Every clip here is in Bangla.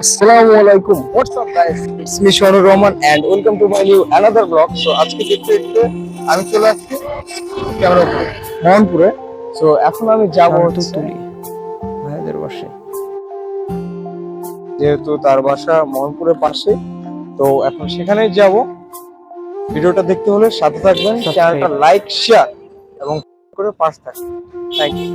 আসসালামু আলাইকুম। What's up guys it's me Shorur Rahman and welcome to my new another blog so আজকে দেখতে দেখতে আমি চলে আসছি ক্যামেরা মোহনপুরে সো এখন আমি যাব হচ্ছে ভাইদের বাসায় যেহেতু তার বাসা মোহনপুরের পাশে তো এখন সেখানেই যাব। ভিডিওটা দেখতে হলে সাথে থাকবেন চ্যানেলটা লাইক শেয়ার এবং করে পাশ থাকবেন। থ্যাংক ইউ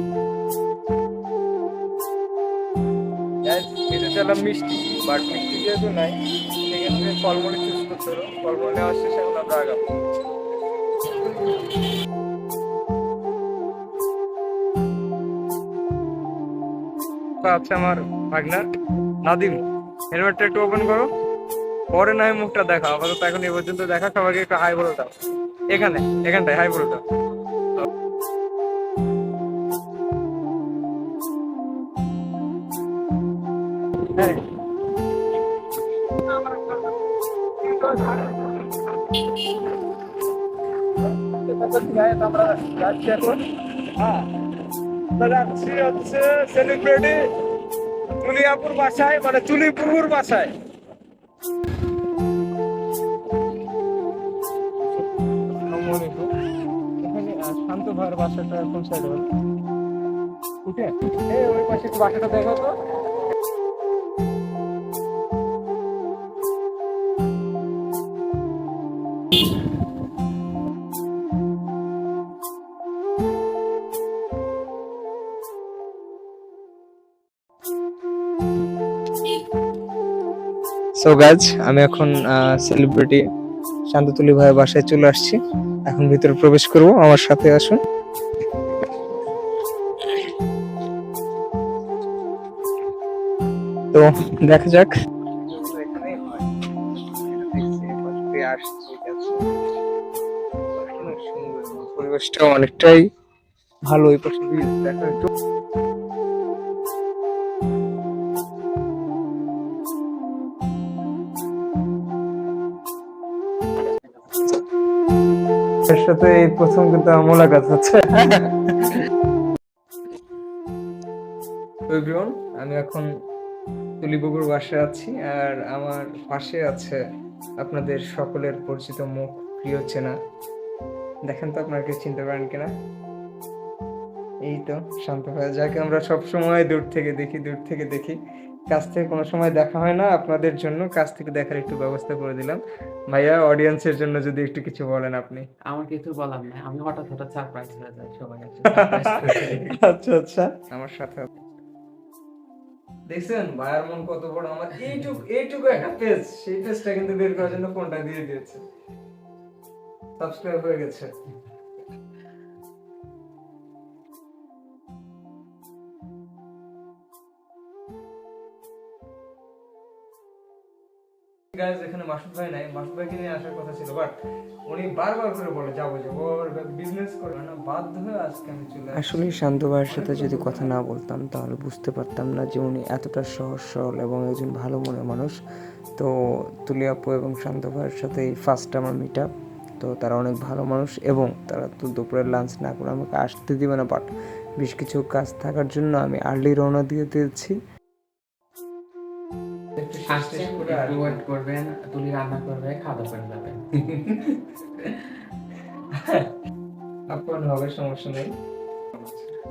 এটা মিষ্টি বাট মিষ্টি যেহেতু নাই সেক্ষেত্রে ফলমূল চুজ করতে হলো। ফলমূল নেওয়া শেষ এখন আমরা আগাবো। আছে আমার ভাগনার। নাদিম, হেলমেটটা একটু ওপেন করো। পরে না মুখটা দেখা, আপাতত এখন এই পর্যন্ত দেখা, সবাইকে একটু হাই বলে দাও। এখানে, এখানটায় হাই বলে দাও। আমরা যাচ্ছি এখন হ্যাঁ সেলিব্রিটি চুলিয়াপুর বাসায় মানে চুলিপুর বাসায়। শান্ত ভাইয়ের বাসাটা কোন সাইড হবে ওই পাশে বাসাটা দেখো তো। সো গাইজ আমি এখন সেলিব্রিটি শান্ততুলি ভাইয়ের বাসায় চলে আসছি। এখন ভিতরে প্রবেশ করব, আমার সাথে আসুন। তো দেখা যাক। পরিবেশটা অনেকটাই ভালো ওই পাশে দেখা একটু। এর সাথে এই প্রথম কিন্তু মোলাকাত হচ্ছে আমি এখন তুলিবুগুর বাসায় আছি, আর আমার পাশে আছে আপনাদের সকলের পরিচিত মুখ, প্রিয় চেনা। দেখেন তো আপনারা কেউ চিনতে পারেন কিনা? এই তো, শান্ত ভাই যাকে। আমরা সবসময় দূর থেকে দেখি, দূর থেকে দেখি। কাছ থেকে কোনো সময় দেখা হয় না আপনাদের জন্য কাছ থেকে দেখার একটু ব্যবস্থা করে দিলাম। ভাইয়া অডিয়েন্সের জন্য যদি একটু কিছু বলেন আপনি। আমার কিছু বলার নাই আমি হঠাৎ হঠাৎ সারপ্রাইজ হয়ে যাই সবাই আচ্ছা আচ্ছা। আমার সাথে দেখছেন ভাইয়ার মন কত বড় আমার এইটুকু এইটুকু একটা পেজ সেই পেজটা কিন্তু বের করার জন্য ফোনটা দিয়ে দিয়েছে। সাবস্ক্রাইব হয়ে গেছে। গাইজ এখানে মাসুদ ভাই নাই। মাসুদ ভাইকে নিয়ে আসার কথা ছিল বাট উনি বারবার করে বলে, যাব যাব। বিজনেস করবে না, বাধ্য হয়ে আজকে আমি চলে আসলে শান্ত ভাইয়ের সাথে যদি কথা না বলতাম, তাহলে বুঝতে পারতাম না যে উনি এতটা সহজ, সরল এবং একজন ভালো মনের মানুষ। তো তুলি আপু এবং শান্ত ভাইয়ের সাথে ফার্স্ট আমার মিট আপ তো তারা অনেক ভালো মানুষ এবং তারা তো দুপুরের লাঞ্চ না করে আমাকে আসতে দিবে না বাট বেশ কিছু কাজ থাকার জন্য আমি আর্লি রওনা দিয়ে দিয়েছি। করে ওয়েট করবেন তুলি রান্না করবে খাওয়া করে যাবেন। হবে সমস্যা নেই।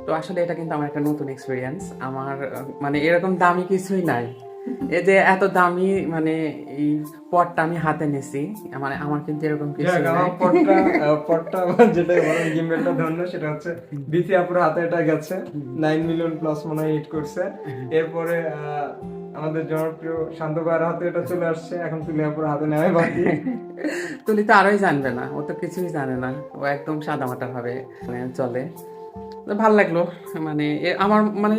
তো আসলে এটা কিন্তু আমার একটা নতুন এক্সপিরিয়েন্স আমার মানে এরকম দামি কিছুই নাই। এই যে এত দামি মানে এই পটটা আমি হাতে নিছি মানে আমার কিন্তু এরকম কিছু পটটা পটটা আমার যেটা বলেন গিম্বেলটা ধরলো সেটা হচ্ছে বিথি আপুর হাতে এটা গেছে। নাইন মিলিয়ন প্লাস মনে হয় হিট করছে। এরপরে আমাদের জনপ্রিয় শান্ত ভাইয়ের হাতে এটা চলে আসছে এখন তুলি আপুর হাতে নেওয়াই বাকি। তুলি তো আরোই জানবে না ও তো কিছুই জানে না ও একদম সাদামাটা ভাবে মানে চলে। ভালো লাগল মানে আমার মানে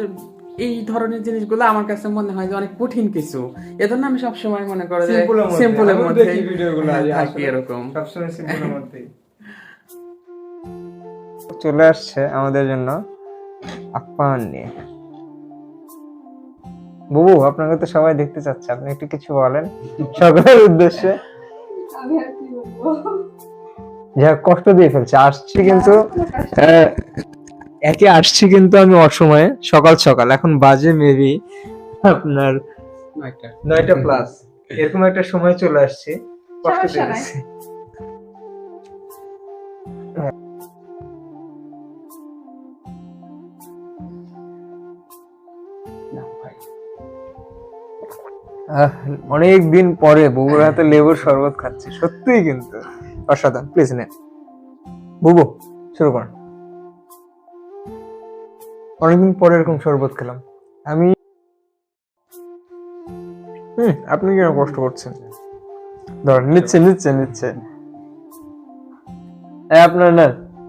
এই ধরনের জিনিসগুলো আমার কাছে মনে হয় যে অনেক কঠিন কিছু। এজন্য আমি সবসময় মনে করো যে সিম্পলের মধ্যে আজ থাকি এরকম। সবসময় সিম্পলের মধ্যে চলে আসছে আমাদের জন্য আপ্যায়ন নিয়ে। বুবু আপনাকে তো সবাই দেখতে চাচ্ছে। আপনি একটু কিছু বলেন সকলের উদ্দেশ্যে। যা কষ্ট দিয়ে ফেলছে। আসছি কিন্তু আহ, একে আসছি কিন্তু আমি অসময়ে সকাল সকাল। এখন বাজে মেবি আপনার নয়টা। প্লাস এরকম একটা সময় চলে আসছে। কষ্ট। দিয়েছে না, ভাই। অনেক দিন পরে বুবুর হাতে লেবুর শরবত খাচ্ছে। সত্যিই কিন্তু অসাধারণ। প্লিজ নে। বুবু, শুরু কর। অনেকদিন পরে এরকম শরবত খেলাম। আমি হুম, আপনি কেন কষ্ট করছেন? ধর নিচ্ছে নিচ্ছে নিচ্ছে। আপনার না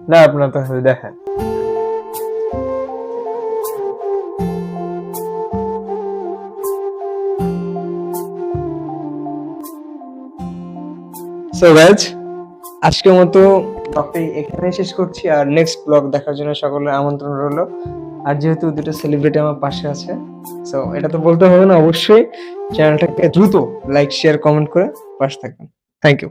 না, আপনার তাহলে দেখেন। সো গাইজ আজকের মতো ব্লগটা এখানে শেষ করছি আর নেক্সট ব্লগ দেখার জন্য সকলের আমন্ত্রণ রইল। আর যেহেতু দুটো সেলিব্রিটি আমার পাশে আছে সো এটা তো বলতে হবে না অবশ্যই চ্যানেলটাকে দ্রুত লাইক শেয়ার কমেন্ট করে পাশে থাকবেন। Thank you.